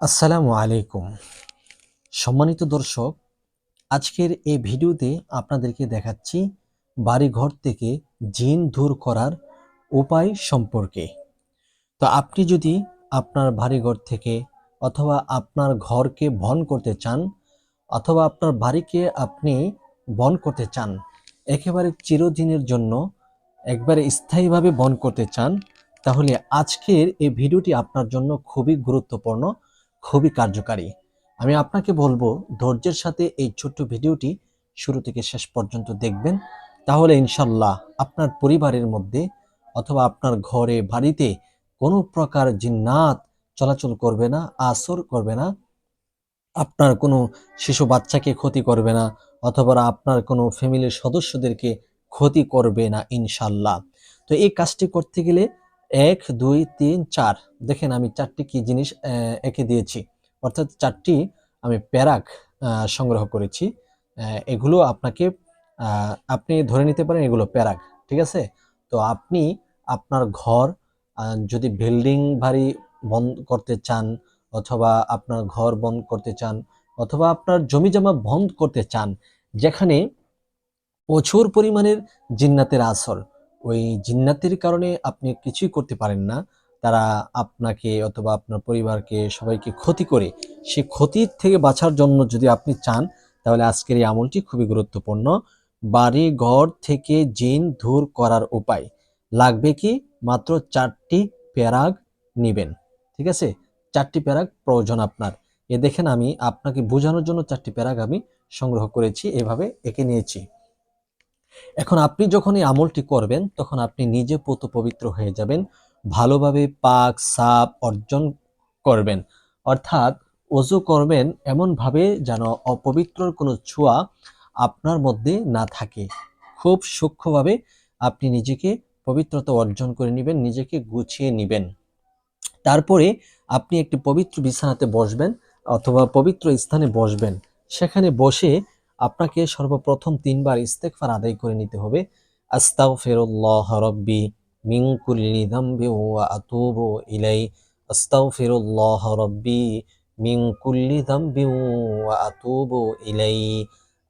আসসালামু আলাইকুম। সম্মানিত দর্শক, আজকের এই ভিডিওতে আপনাদেরকে দেখাচ্ছি বাড়িঘর থেকে জিন দূর করার উপায় সম্পর্কে। তো আপনি যদি আপনার বাড়িঘর থেকে অথবা আপনার ঘরকে বন করতে চান, অথবা আপনার বাড়িকে আপনি বন করতে চান, একেবারে চিরদিনের জন্য একবারে স্থায়ীভাবে বন করতে চান, তাহলে আজকের এই ভিডিওটি আপনার জন্য খুবই গুরুত্বপূর্ণ। খুবই কার্যকারী। আমি আপনাকে বলব, ধৈর্যের সাথে এই ছোট্ট ভিডিওটি শুরু থেকে শেষ পর্যন্ত দেখবেন। তাহলে ইনশাল্লাহ আপনার পরিবারের মধ্যে অথবা আপনার ঘরে, বাড়িতে কোনো প্রকার জিন্নাত চলাচল করবে না, আসর করবে না, আপনার কোনো শিশু বাচ্চাকে ক্ষতি করবে না, অথবা আপনার কোনো ফ্যামিলির সদস্যদেরকে ক্ষতি করবে না ইনশাল্লাহ। তো এই কাজটি করতে গেলে এক, দুই, তিন, চার। দেখেন আমি চারটি কি জিনিস এঁকে দিয়েছি। অর্থাৎ চারটি আমি প্যারাক সংগ্রহ করেছি। এগুলো আপনাকে আপনি ধরে নিতে পারেন এগুলো প্যারাক, ঠিক আছে? তো আপনি আপনার ঘর যদি বিল্ডিং বাড়ি বন্ধ করতে চান, অথবা আপনার ঘর বন্ধ করতে চান, অথবা আপনার জমি জমা বন্ধ করতে চান, যেখানে প্রচুর পরিমাণের জিন্নাতের আসর ওই জিন্নাতের কারণে আপনি কিছুই করতে পারেন না। তারা আপনাকে অথবা আপনার পরিবারকে সবাইকে ক্ষতি করে। সে ক্ষতির থেকে বাঁচার জন্য যদি আপনি চান, তাহলে আজকের এই আমলটি খুবই গুরুত্বপূর্ণ। বাড়ি, ঘর থেকে জিন দূর করার উপায়। লাগবে কি? মাত্র চারটি প্যারাগ নিবেন। ঠিক আছে? চারটি প্যারাগ প্রয়োজন আপনার। এ দেখেন আমি আপনাকে বোঝানোর জন্য চারটি প্যারাগ আমি সংগ্রহ করেছি, এভাবে এঁকে নিয়েছি। এখন আপনি যখন এই আমলটি করবেন, তখন আপনি নিজে পত পবিত্র হয়ে যাবেন, ভালোভাবে পাক, সাপ অর্জন করবেন। অর্থাৎ অজু করবেন এমনভাবে যেন অপবিত্রর কোনো ছোঁয়া আপনার মধ্যে না থাকে। খুব সূক্ষ্মভাবে আপনি নিজেকে পবিত্রতা অর্জন করে নেবেন, নিজেকে গুছিয়ে নেবেন। তারপরে আপনি একটি পবিত্র বিছানাতে বসবেন অথবা পবিত্র স্থানে বসবেন। সেখানে বসে আপনাকে সর্বপ্রথম তিনবার ইস্তেগফার আদায় করে নিতে হবে। আস্তাগফিরুল্লাহ রাব্বি মিন কুল্লি ওয়া আতুবু ইলাই আস্তাগফিরুল্লাহ রাব্বি মিন কুল্লি ওয়া আতুবু ইলাই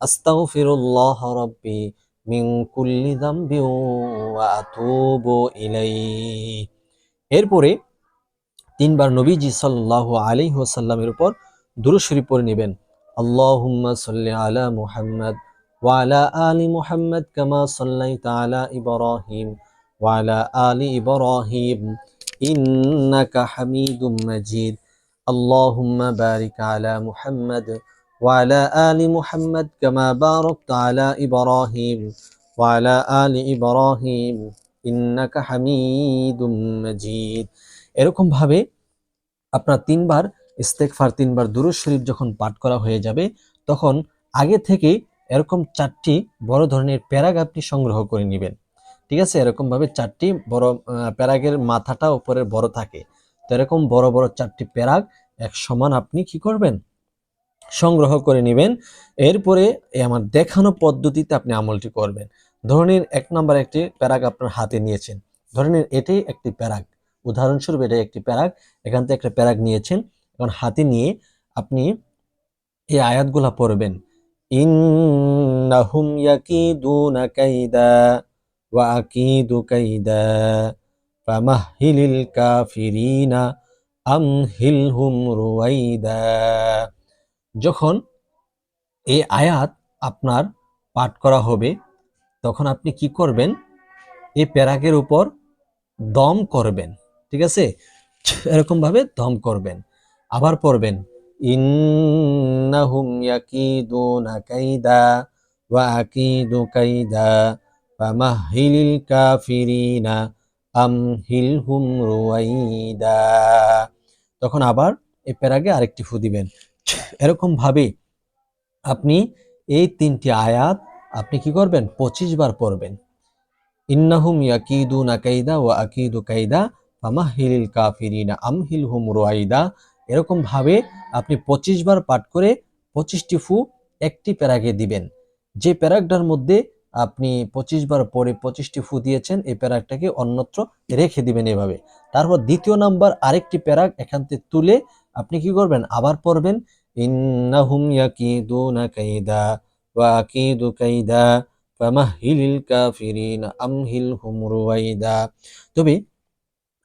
আস্তাগফিরুল্লাহ রাব্বি মিন কুল্লি ওয়া আতুবু ইলাই এরপরে তিনবার নবীজি সাল্লাল্লাহু আলাইহি ওয়াসাল্লামের উপর দুরূদ শরীফ পড়ে নেবেন। আল্লাহুম্মা সাল্লি আলা মুহাম্মদ কামা সাল্লাইতা আলা ইব্রাহিম ওয়া আলা আলি ইব্রাহিম ইন্নাকা হামিদুম মাজিদ। আল্লাহুম্মা বারিক আলা মুহাম্মদ ওয়া আলা আলি মুহাম্মদ কামা বারাকতা আলা ইব্রাহিম ওয়া আলা আলি ইব্রাহিম ইন্নাকা হামিদুম মাজিদ। এরকম ভাবে আপনার তিনবার ইস্তেকফার তিনবার দুরুদ শরীফ যখন পাঠ করা হয়ে যাবে, তখন আগে থেকে এরকম চারটি বড় ধরনের প্যারাগ আপনি সংগ্রহ করে নেবেন। ঠিক আছে? এরকমভাবে চারটি বড় প্যারাগের মাথাটা উপরে বড় থাকে। তো এরকম বড় বড় চারটি প্যারাগ এক সমান আপনি কি করবেন? সংগ্রহ করে নেবেন। এরপরে আমার দেখানো পদ্ধতিতে আপনি আমলটি করবেন। ধরনের এক নম্বর একটি প্যারাগ আপনার হাতে নিয়েছেন। ধরনের এটাই একটি প্যারাগ। উদাহরণস্বরূপ এটাই একটি প্যারাগ। এখান থেকে একটা প্যারাগ নিয়েছেন। এখন হাতে নিয়ে আপনি এই আয়াতগুলা পড়বেন। ইন্নাহুম ইয়াকিদুনা কাইদা ওয়া আকিদু কাইদা ফামাহহিলিল কাফিরিনা আমহিলহুম রুয়াইদা যখন এই আয়াত আপনার পাঠ করা হবে, তখন আপনি কি করবেন? এই প্যারাগের উপর দম করবেন, ঠিক আছে? এরকম ভাবে দম করবেন। আবার পড়বেন। ইন্নাহুম ইয়াকিদুনা কাইদা ওয়া আকিদু কাইদা ফামাহহিলিল কাফিরিনা আমহিলহুম রুয়াইদা তখন আবার এই প্যারাগে আরেকটি ফু দিবেন। এরকম ভাবে আপনি এই তিনটি আয়াত আপনি কি করবেন? পঁচিশ বার পড়বেন। ইন্নাহুম ইয়াকিদুনা কাইদা ওয়া আকিদু কাইদা ফামাহহিলিল কাফিরিনা আমহিলহুম রুয়াইদা এরকম ভাবে আপনি পঁচিশ বার পাঠ করে পঁচিশটি ফু একটি প্যারাগে দিবেন। যে প্যারাগটার মধ্যে আপনি পঁচিশ বার পরে পঁচিশটি ফু দিয়েছেন, এই প্যারাগটাকে অন্যত্র রেখে দিবেন এভাবে। তারপর দ্বিতীয় নাম্বার আরেকটি প্যারাগ এখান থেকে তুলে আপনি কি করবেন? আবার পড়বেন তবে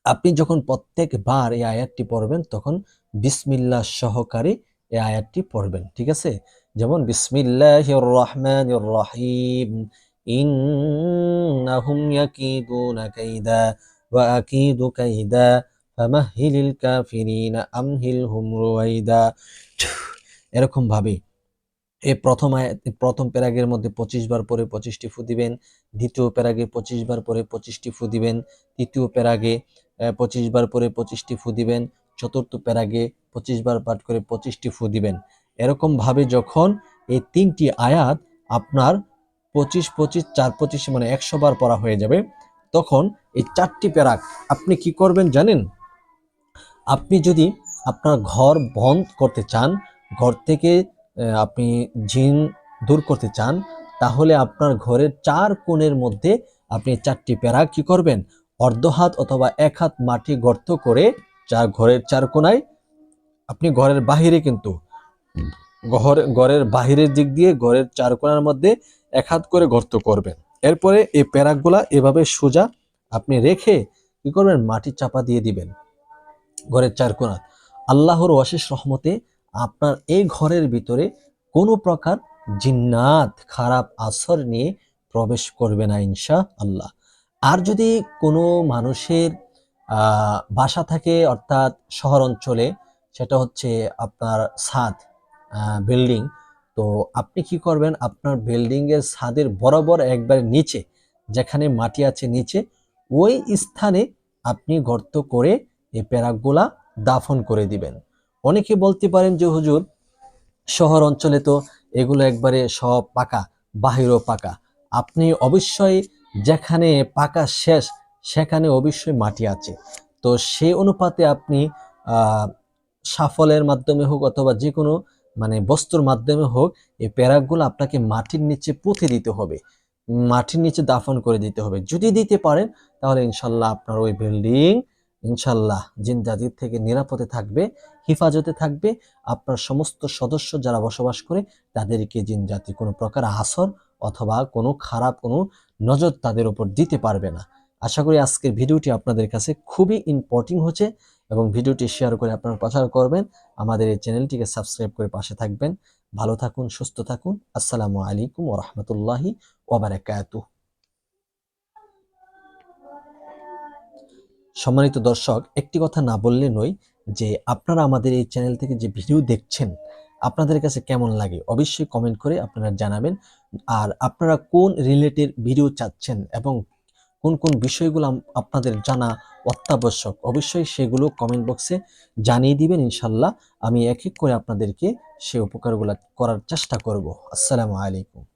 আপনি যখন প্রত্যেকবার এই আয়াতটি পড়বেন, তখন বিসমিল্লাহ সহকারে এই আয়াতটি পড়বেন, ঠিক আছে? যেমন বিসমিল্লাহির রহমানির রহিম ইন্নাহুম ইয়াকিদুনা কাইদা ওয়া আকিদু কাইদা ফামাহিলিল কাফিরিনা আমহিলহুম রুয়াইদা এরকম ভাবে এই প্রথম আয়াত প্রথম প্যারাগের মধ্যে পঁচিশ বার পরে পঁচিশটি ফু দিবেন, দ্বিতীয় প্যারাগে পঁচিশ বার পরে পঁচিশটি ফু দিবেন, তৃতীয় প্যারাগে পঁচিশ বার পরে পঁচিশটি ফু দিবেন, চতুর্থ প্যারাগে পঁচিশ বার পাঠ করে পঁচিশটি ফু দিবেন। এরকম ভাবে যখন এই তিনটি আয়াত আপনার পঁচিশ পঁচিশ চার পঁচিশ মানে একশো বার পড়া হয়ে যাবে, তখন এই চারটি প্যারাক আপনি কি করবেন জানেন? আপনি যদি আপনার ঘর বন্ধ করতে চান, ঘর থেকে আপনি জিন দূর করতে চান, তাহলে আপনার ঘরের চার কোণের মধ্যে আপনি চারটি প্যারা কি করবেন? অর্ধ হাত অথবা এক হাত মাটি গর্ত করে চার ঘরের চার কোণায় আপনি ঘরের বাহিরে কিন্তু ঘর, ঘরের বাহিরের দিক দিয়ে ঘরের চার কোণার মধ্যে এক হাত করে গর্ত করবেন। এরপরে এই প্যারাকগুলা এভাবে সোজা আপনি রেখে কি করবেন? মাটি চাপা দিয়ে দিবেন ঘরের চার কোণা আল্লাহর অশেষ রহমতে আপনার এই ঘরের ভিতরে কোনো প্রকার জিন্নাত, খারাপ আসর নিয়ে প্রবেশ করবে না ইনশা আল্লাহ আর যদি কোনো মানুষের বাসা থাকে অর্থাৎ শহর অঞ্চলে সেটা হচ্ছে আপনার ছাদ বিল্ডিং, তো আপনি কি করবেন? আপনার বিল্ডিং এর ছাদের বরাবর একবার নিচে, যেখানে মাটি আছে নিচে, ওই স্থানে আপনি গর্ত করে এই প্যারাকগুলা দাফন করে দিবেন। অনেকে বলতে পারেন যে, হুজুর শহর অঞ্চলে তো এগুলো একবারে সব পাকা, বাহিরও পাকা। আপনি অবশ্যই যেখানে পাকা শেষ, সেখানে অবশ্যই মাটি আছে। তো সেই অনুপাতে আপনি সাফলের মাধ্যমে হোক অথবা যে কোনো মানে বস্তুর মাধ্যমে হোক, এই প্যারাকগুলো আপনাকে মাটির নিচে পুঁতে দিতে হবে। মাটির নিচে দাফন করে দিতে হবে। যদি দিতে পারেন, তাহলে ইনশাল্লাহ আপনার ওই বিল্ডিং, ইনশাল্লাহ জিন জাতির থেকে নিরাপদে থাকবে, হিফাজতে থাকবে। আপনার সমস্ত সদস্য যারা বসবাস করে, তাদেরকে জিন জাতি কোনো প্রকার আসর অথবা কোনো খারাপ কোনো নজর তাদের উপর দিতে পারবে না। আশা করি আজকের ভিডিওটি আপনাদের কাছে খুবই ইম্পর্টেন্ট হচ্ছে এবং ভিডিওটি শেয়ার করে আপনারা প্রচার করবেন। আমাদের এই চ্যানেলটিকে সাবস্ক্রাইব করে পাশে থাকবেন। ভালো থাকুন, সুস্থ থাকুন। আসসালামু আলাইকুম ও রহমতুল্লাহি ওবারাকাতুহ সম্মানিত দর্শক, একটি কথা না বললে নয় যে আপনারা আমাদের এই চ্যানেল থেকে যে ভিডিও দেখছেন আপনাদের কাছে কেমন লাগে অবশ্যই কমেন্ট করে আপনারা জানাবেন। আর আপনারা কোন রিলেটেড ভিডিও চাচ্ছেন এবং কোন কোন বিষয়গুলো আপনাদের জানা অত্যাবশ্যক অবশ্যই সেগুলো কমেন্ট বক্সে জানিয়ে দিবেন ইনশাল্লাহ। আমি এক এক করে আপনাদেরকে সে উপকারগুলো করার চেষ্টা করব। আসসালামু আলাইকুম।